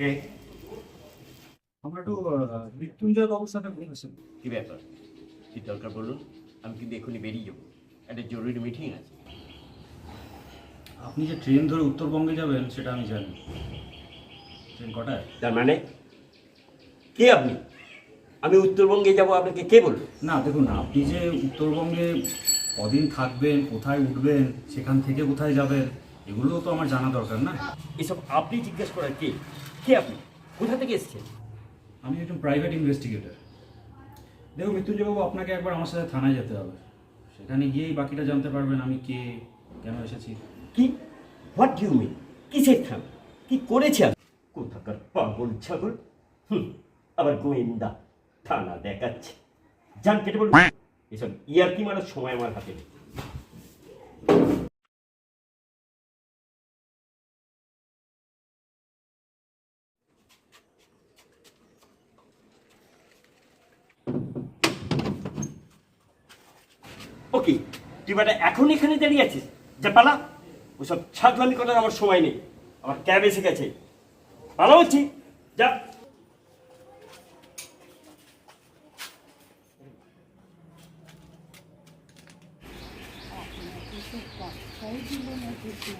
কে? আমরা একটু মৃত্যুঞ্জয় বাবুর সাথে বলেছেন কি ব্যাপার? কি দরকার বলুন আমি কিন্তু এখনই বেরিয়ে যাব। একটা জরুরি মিটিং আছে। আপনি যে ট্রেন ধরে উত্তরবঙ্গে যাবেন সেটা আমি জানি। ট্রেন কটায়? তার মানে? কে আপনি? আমি উত্তরবঙ্গে যাব আপনাকে কে বলল না দেখুন আপনি যে উত্তরবঙ্গে কদিন থাকবেন কোথায় উঠবেন সেখান থেকে কোথায় যাবেন এগুলোও তো আমার জানা দরকার না। এসব আপনি জিজ্ঞেস করার কে? কে আপনি? কোথা থেকে এসেছেন? আমি একজন প্রাইভেট ইনভেস্টিগেটর দেখো মৃত্যুঞ্জয়বাবু আপনাকে একবার আমার সাথে থানায় যেতে হবে। সেখানে গিয়েই বাকিটা জানতে পারবেন আমি কে কেন এসেছি। কি? হোয়াট ইউ মিন কিসের থাম কি করেছে কোথাকার পাগল ছাগল? হুম আবার গোয়েন্দা থানা দেখাচ্ছে। জান কেটে বলুন এসব ইয়ার্কি মারার সময় আমার হাতে নেই। ওকে, তুই বেটা এখন এখানে দাঁড়িয়ে আছিস? যা, পালা। ওসব ছাগলামি করার আমার সময় নেই। আমার ক্যাব এসে গেছে। পালা বলছি। যা। Thank কিছু